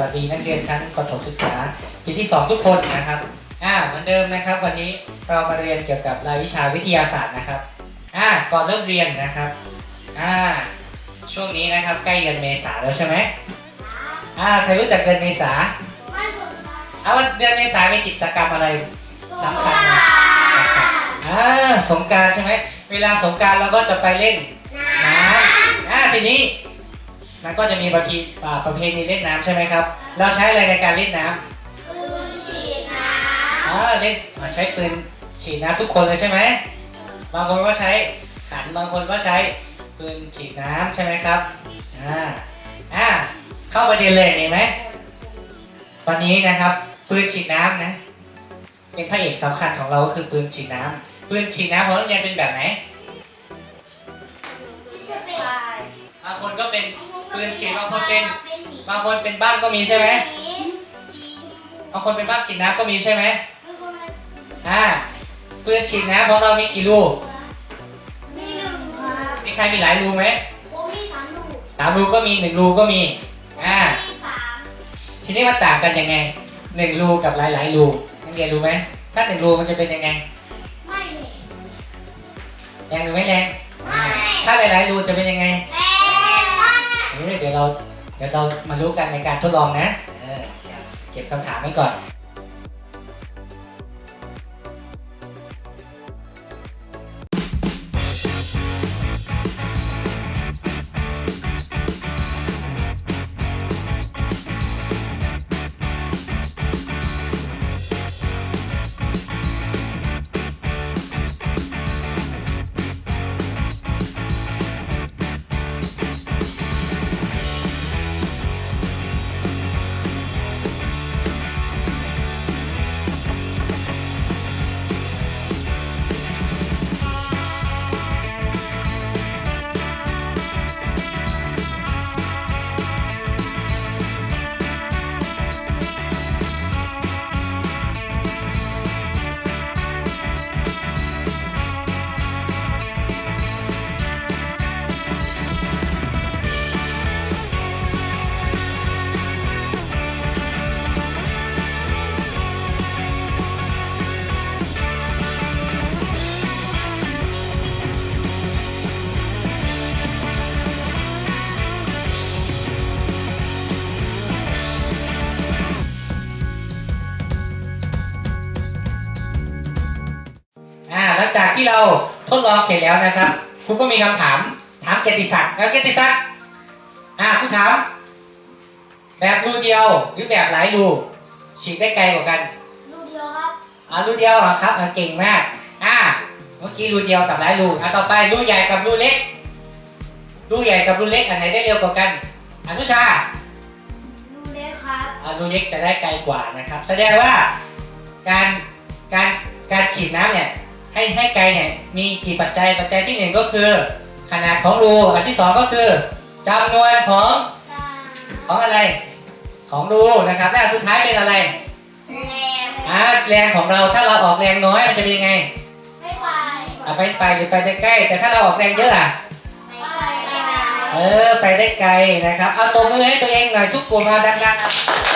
วัสดีนักเรียนชั้นประถมศึกษาปีที่ 2 ทุกคนนะครับอ่าเหมือนเดิมนะครับ วันนี้เรามาเรียนเกี่ยวกับรายวิชาวิทยาศาสตร์นะครับอ่าก่อนเริ่มเรียนนะครับอ่าช่วงนี้นะครับใกล้เดือนเมษาแล้วใช่ไหมอ่าใครรู้จักเดือนเมษาเอาวันเดือนเมษามีกิจกรรมอะไรสำคัญไหมอ่าสงกรารใช่ไหมเวลาสงกรารเราก็จะไปเล่นน้ำอ่าทีนี้ มันก็จะมีประเพณีอ่าประเพณีเล่นน้ำใช่ไหมครับ เราใช้อะไรในการเล่นน้ำอ่าเล่นอ่าใช้ปืนฉีดน้ำทุกคนเลยใช่ไหมบางคนก็ใช้ขันบางคนก็ใช้ปืนฉีดน้ำใช่ไหมครับอ่าอ่าเข้าประเด็นเลยเห็นไหมวันนี้นะครับปืนฉีดน้ำนะเป็นพระเอกสำคัญของเราก็คือปืนฉีดน้ำปืนฉีดน้ำของนักเรียนเป็นแบบไหนบางคนก็เป็น ปืนฉีดบางคนเป็นบางคนเป็นบ้านก็มีใช่ไหมบางคนเป็นบ้านฉีดน้ำก็มีใช่ไหมอ่าปืนฉีดน้ำของเรามีกี่รูมีใครมีหลายรูไหมสามรูก็มีหนึ่งรูก็มีอ่าทีนี้มันต่างกันยังไงหนึ่งรูกับหลายหลายๆรูนักเรียนรู้ไหมถ้าหนึ่งรูมันจะเป็นยังไงแรงหรือไม่แรงอ่าถ้าหลายหลายๆรูจะเป็นยังไงเออ เดี๋ยวเราเดี๋ยวเรามารู้กันในการทดลองนะเออเดี๋ยวเก็บคำถามไว้ก่อน หลังจากที่เราทดลองเสร็จแล้วนะครับครูก็มีคำถามถามเกียรติศักดิ์แล้วเกียรติศักดิ์อ่าครูถามแบบรูเดียวหรือแบบหลายรูฉีดได้ไกลกว่ากันอ่ารูเดียวเหรอครับอ่าเก่งมากอ่าเมื่อกี้รูเดียวกับหลายรูอ่าต่อไปรูใหญ่กับรูเล็กรูใหญ่กับรูเล็กอันไหนได้เร็วกว่ากันอนุชาอ่ารูเล็กจะได้ไกลกว่านะครับ แสดงว่าการการการฉีดน้ำเนี่ย ให้ให้ไกลเนี่ยมีกี่ปัจจัยปัจจัยที่หนึ่งก็คือ ขนาดของรูอันที่สองก็คือจำนวนของของอะไร ของรูนะครับและอันสุดท้ายเป็นอะไรอ่าแรงของเราถ้าเราออกแรงน้อยมันจะเป็นยังไงอะไปไปหรือไปได้ใกล้ แต่ถ้าเราออกแรงเยอะอะเออไปได้ไกลนะครับเอาตัวมือให้ตัวเองหน่อยทุกกลุ่มมาดังๆ